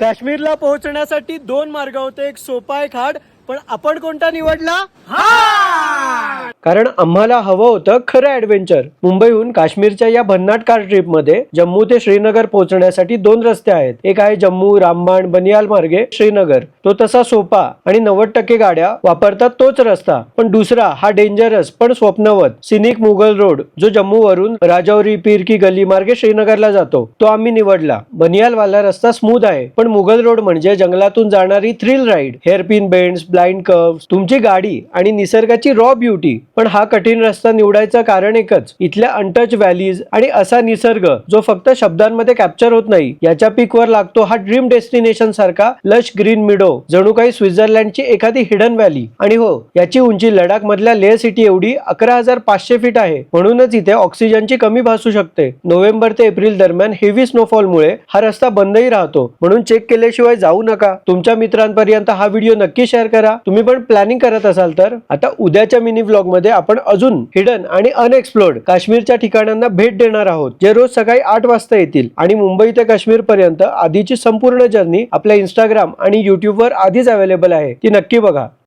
काश्मीरला पोहोचण्यासाठी दोन मार्ग होते. एक सोपा एक हार्ड पण आपण कोणता निवडला? हा! कारण आम्हाला हवं होतं खरं ऍडव्हेंचर मुंबईहून काश्मीरच्या या भन्नाट कार ट्रिपमध्ये जम्मू ते श्रीनगर पोहोचण्यासाठी दोन रस्ते आहेत. एक आहे जम्मू रामबाण बनियाल मार्गे श्रीनगर. तो तसा सोपा आणि नव्वद टक्के गाड्या वापरतात तोच रस्ता. पण दुसरा हा डेंजरस पण स्वप्नवत सिनिक मुघल रोड जो जम्मू वरून राजौरी पीर की गली मार्गे श्रीनगरला जातो. तो आम्ही निवडला. बनियाल वाला रस्ता स्मूथ आहे पण मुघल रोड म्हणजे जंगलातून जाणारी thrill ride hairpin bends blind curve तुमची गाडी आणि निसर्गाची रॉ ब्युटी पण हा कठीण रस्ता निवडायचं कारण एकच इथल्या अनटच व्हॅलीज आणि असा निसर्ग जो फक्त शब्दांमध्ये कॅप्चर होत नाही याच्या पीकवर लागतो हा ड्रीम डेस्टिनेशन सारखा लश ग्रीन मिडो जणू काही स्वित्झर्लंडची एखादी हिडन व्हॅली आणि हो याची उंची लडाख मधल्या लेह सिटी एवढी अकरा हजार पाचशे फीट आहे म्हणूनच इथे ऑक्सिजनची कमी भासू शकते. नोव्हेंबर ते एप्रिल दरम्यान हेवी स्नोफॉलमुळे हा रस्ता बंदही राहतो. म्हणून चेक केल्याशिवाय जाऊ नका. तुमच्या मित्रांपर्यंत हा व्हिडिओ नक्की शेअर करा. तुम्ही पण प्लॅनिंग करत असाल तर. आता उद्याच्या मिनी व्लॉग मध्ये आपण अजून हिडन आणि अनएक्सप्लोर्ड काश्मीरच्या ठिकाणांना भेट देणार आहोत जे रोज सकाळी आठ वाजता येतील. आणि मुंबई ते काश्मीर पर्यंत आधीची संपूर्ण जर्नी आपल्या इंस्टाग्राम आणि युट्यूबवर आधीच अवेलेबल आहे. ती नक्की बघा.